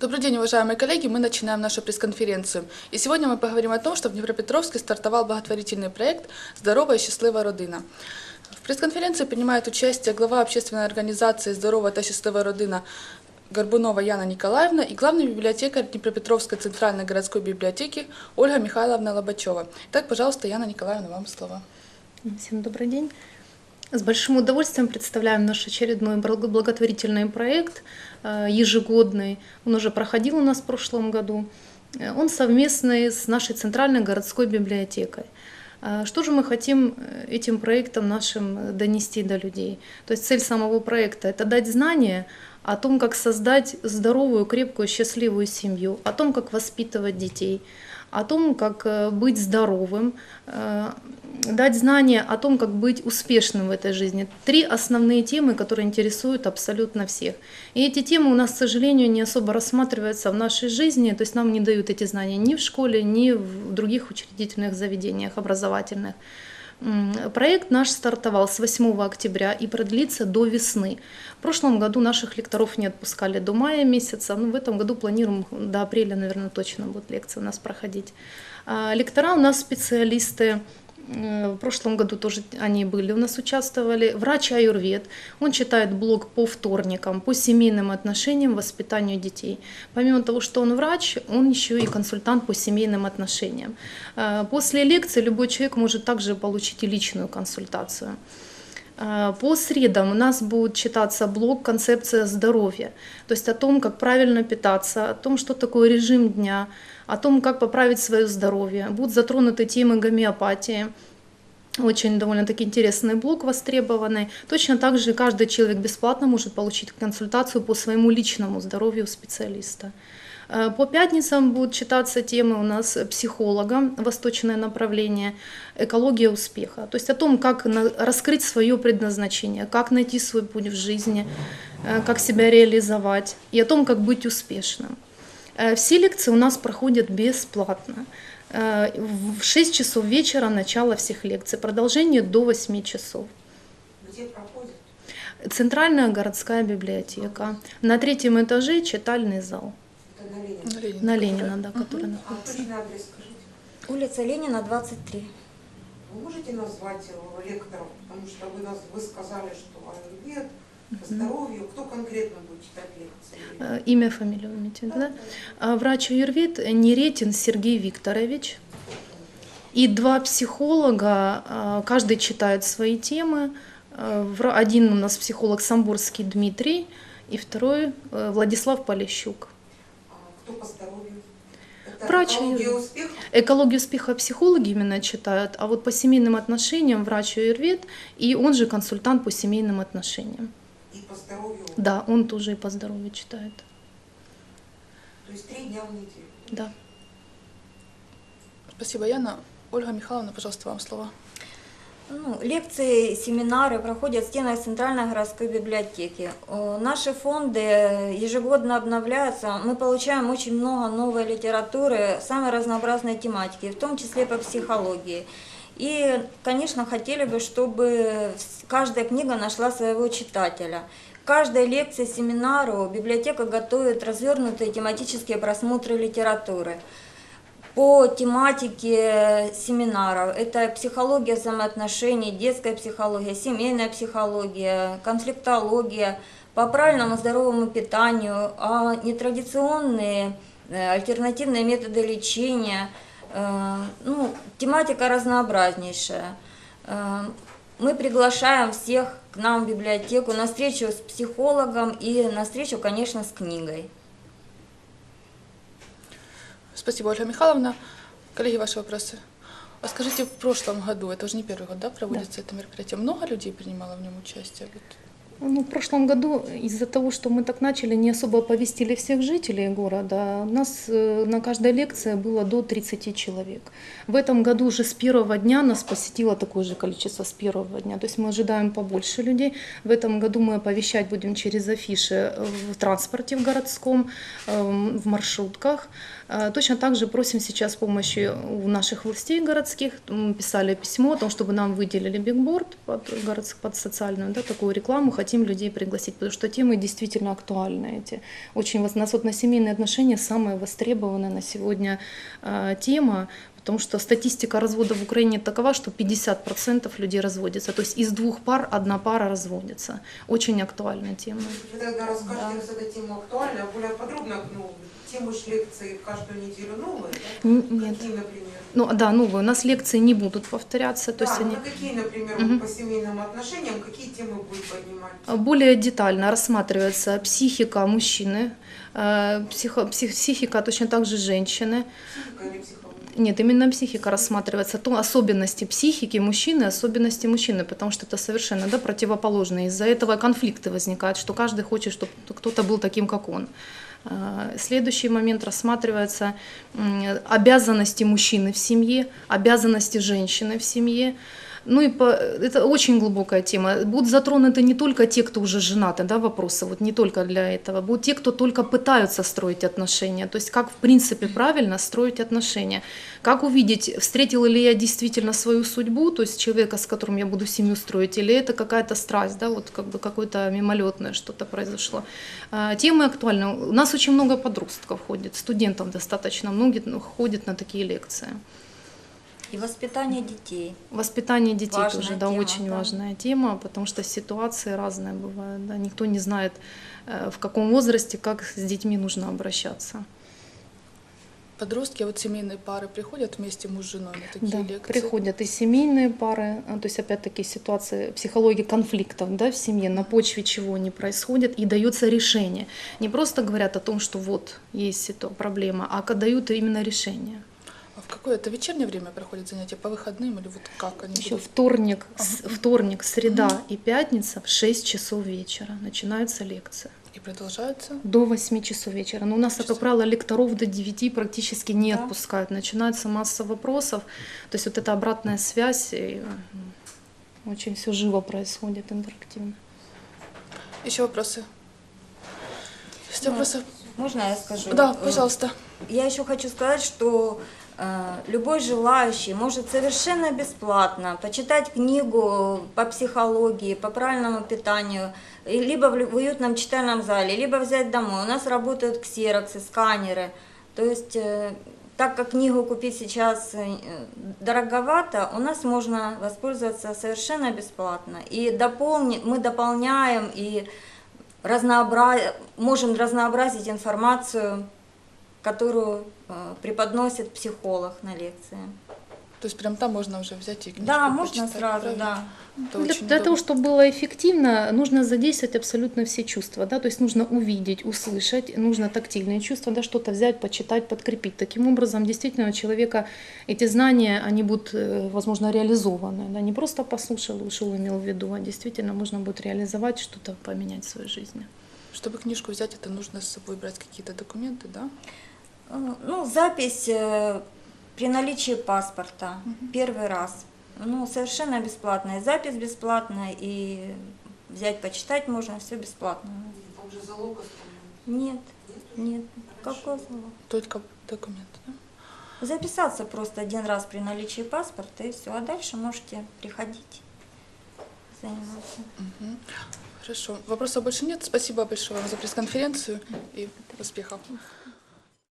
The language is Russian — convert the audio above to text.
Добрый день, уважаемые коллеги. Мы начинаем нашу пресс-конференцию. И сегодня мы поговорим о том, что в Днепропетровске стартовал благотворительный проект «Здоровая и счастлива родина». В пресс-конференции принимает участие глава общественной организации «Здорова та счастлива родина» Горбунова Яна Николаевна и главный библиотекарь Днепропетровской центральной городской библиотеки Ольга Михайловна Лобачева. Итак, пожалуйста, Яна Николаевна, вам слово. Всем добрый день. С большим удовольствием представляем наш очередной благо- благотворительный проект, э, ежегодный. Он уже проходил у нас в прошлом году. Э, Он совместный с нашей центральной городской библиотекой. Э, Что же мы хотим этим проектом нашим донести до людей? То есть цель самого проекта – это дать знания о том, как создать здоровую, крепкую, счастливую семью, о том, как воспитывать детей, о том, как э, быть здоровым, э, дать знания о том, как быть успешным в этой жизни. Три основные темы, которые интересуют абсолютно всех. И эти темы у нас, к сожалению, не особо рассматриваются в нашей жизни, то есть нам не дают эти знания ни в школе, ни в других учредительных заведениях образовательных. Проект наш стартовал с 8 октября и продлится до весны. В прошлом году наших лекторов не отпускали до мая месяца, но в этом году планируем до апреля, наверное, точно будут лекции у нас проходить. А, Лектора у нас специалисты, в прошлом году тоже они были у нас участвовали. Врач Аюрвед, он читает блог по вторникам, по семейным отношениям, воспитанию детей. Помимо того, что он врач, он еще и консультант по семейным отношениям. Э, После лекции любой человек может также получить и личную консультацию. А, По средам у нас будет читаться блог «Концепция здоровья», то есть о том, как правильно питаться, о том, что такое режим дня, о том, как поправить свое здоровье. Будут затронуты темы гомеопатии, очень довольно-таки интересный блог востребованный. Точно так же каждый человек бесплатно может получить консультацию по своему личному здоровью специалиста. Э, По пятницам будут читаться темы у нас психолога, восточное направление, экология успеха. То есть о том, как раскрыть свое предназначение, как найти свой путь в жизни, э, как себя реализовать и о том, как быть успешным. Э, Все лекции у нас проходят бесплатно. В 6 часов вечера начало всех лекций, продолжение до 8 часов. Где проходит? Центральная городская библиотека. На третьем этаже читальный зал. Ленина. На Ленина. На Ленина, да, который А находится. точный адрес скажите. Улица Ленина, 23. Вы можете назвать э, лекторов? Потому что вы, нас, вы сказали, что аюрвед, по здоровью. Кто конкретно будет читать лекции? Э, Имя, фамилию вы имеете, да? А Врач Аюрвед Неретин Сергей Викторович. И два психолога, а, каждый читает свои темы. А, вра- Один у нас психолог Самбурский Дмитрий, и второй э, Владислав Полищук. Кто по здоровью? Это Врач экология успеха? Экологию успеха психологи именно читают, а вот по семейным отношениям врач Аюрвед, и он же консультант по семейным отношениям. И по здоровью. Да, он тоже и по здоровью читает. То есть три дня в неделю. Да. Спасибо, Яна. Ольга Михайловна, пожалуйста, вам слово. Ну, лекции, семинары проходят в стенах Центральной городской библиотеки. Э, Наши фонды ежегодно обновляются. Мы получаем очень много новой литературы, самой разнообразной тематики, в том числе по психологии. И, конечно, хотели бы, чтобы каждая книга нашла своего читателя. К каждой лекции, семинару библиотека готовит развернутые тематические просмотры литературы по тематике семинаров. Это психология взаимоотношений, детская психология, семейная психология, конфликтология, по правильному здоровому питанию, а нетрадиционные э, альтернативные методы лечения. Э, Ну, тематика разнообразнейшая. Э, Мы приглашаем всех к нам в библиотеку на встречу с психологом и на встречу, конечно, с книгой. Спасибо, Ольга Михайловна. Коллеги, ваши вопросы? А скажите, в прошлом году, это уже не первый год, да, проводится это мероприятие, много людей принимало в нем участие? Вот. Ну, в прошлом году из-за того, что мы так начали, не особо оповестили всех жителей города. У нас э, на каждой лекции было до 30 человек. В этом году уже с первого дня нас посетило такое же количество с первого дня. То есть мы ожидаем побольше людей. В этом году мы оповещать будем через афиши в транспорте в городском, эм, в маршрутках. Э, Точно так же просим сейчас помощи у наших властей городских. Мы писали письмо о том, чтобы нам выделили бигборд под, городс- под социальную да, такую рекламу. Хотим людей пригласить, потому что темы действительно актуальны эти. Очень вос- нас вот на семейные отношения самая востребованная на сегодня э, тема, потому что статистика развода в Украине такова, что 50% людей разводятся. То есть из двух пар одна пара разводится. Очень актуальная тема. Вы тогда расскажете, раз эта тема актуальна, более подробно, ну, темы ж лекции каждую неделю новые, да? Нет. Какие, например? Ну да, новые. У нас лекции не будут повторяться. То да, есть ну, они... на какие, например, вот по семейным отношениям, какие темы будут поднимать? Более детально рассматривается психика мужчины, э, психо- псих- психика точно так же женщины. Психика или психология? Нет, именно психика рассматривается, то особенности психики мужчины, особенности мужчины, потому что это совершенно да, противоположные. Из-за этого конфликты возникают, что каждый хочет, чтобы кто-то был таким, как он. А, Следующий момент рассматривается обязанности мужчины в семье, обязанности женщины в семье. Ну и по, это очень глубокая тема. Будут затронуты не только те, кто уже женаты, да, вопросы, вот не только для этого. Будут те, кто только пытаются строить отношения. То есть как в принципе правильно строить отношения. Как увидеть, встретила ли я действительно свою судьбу, то есть человека, с которым я буду семью строить, или это какая-то страсть, да, вот как бы какое-то мимолетное что-то произошло. А, Темы актуальны. У нас очень много подростков ходит, студентов достаточно многие ну, ходят на такие лекции. И воспитание детей. Воспитание детей Важная тоже, да, тема, очень да. важная тема, потому что ситуации разные бывают, да, никто не знает, э, в каком возрасте, как с детьми нужно обращаться. Подростки, а вот семейные пары приходят вместе муж с женой на такие Да, лекции? приходят и семейные пары, а, то есть опять-таки ситуации, психологии конфликтов да, в семье, на почве чего они происходят, и дается решение. Не просто говорят о том, что вот есть эта проблема, а дают именно решение. Какое это вечернее время проходят занятия? По выходным или вот как они Еще будут? вторник, с- вторник, среда и пятница в 6 часов вечера начинаются лекции. И продолжаются? До 8 часов вечера. Но у нас, как Часов. правило, лекторов до 9 практически не Да. отпускают. Начинается масса вопросов. То есть вот эта обратная связь, и, очень все живо происходит, интерактивно. Еще вопросы? Есть Ну, вопросы? Можно я скажу? Да, пожалуйста. Я еще хочу сказать, что любой желающий может совершенно бесплатно почитать книгу по психологии, по правильному питанию, либо в уютном читальном зале, либо взять домой. У нас работают ксероксы, сканеры. То есть, э, так как книгу купить сейчас э, дороговато, у нас можно воспользоваться совершенно бесплатно. И дополни, мы дополняем и разнообра... можем разнообразить информацию которую э, преподносит психолог на лекции. То есть прям там можно уже взять и книжку Да, можно сразу, правильно? да. Это Ну, Для, для того, чтобы было эффективно, нужно задействовать абсолютно все чувства. Да? То есть нужно увидеть, услышать, нужно тактильные чувства, да, что-то взять, почитать, подкрепить. Таким образом, действительно, у человека эти знания, они будут, э, возможно, реализованы. Да? Не просто послушал, ушел, имел в виду, а действительно можно будет реализовать, что-то поменять в своей жизни. Чтобы книжку взять, это нужно с собой брать какие-то документы, да? Э, Ну, запись э, при наличии паспорта первый раз. Ну, совершенно бесплатная. Запись бесплатная, и взять, почитать можно, все бесплатно. Там же залог остальной. Нет, нет. Какой залог? Только документы, да? Записаться просто один раз при наличии паспорта, и все. А дальше можете приходить заниматься. Мгм. Хорошо. Вопросов больше нет. Спасибо большое вам за пресс-конференцию и успехов.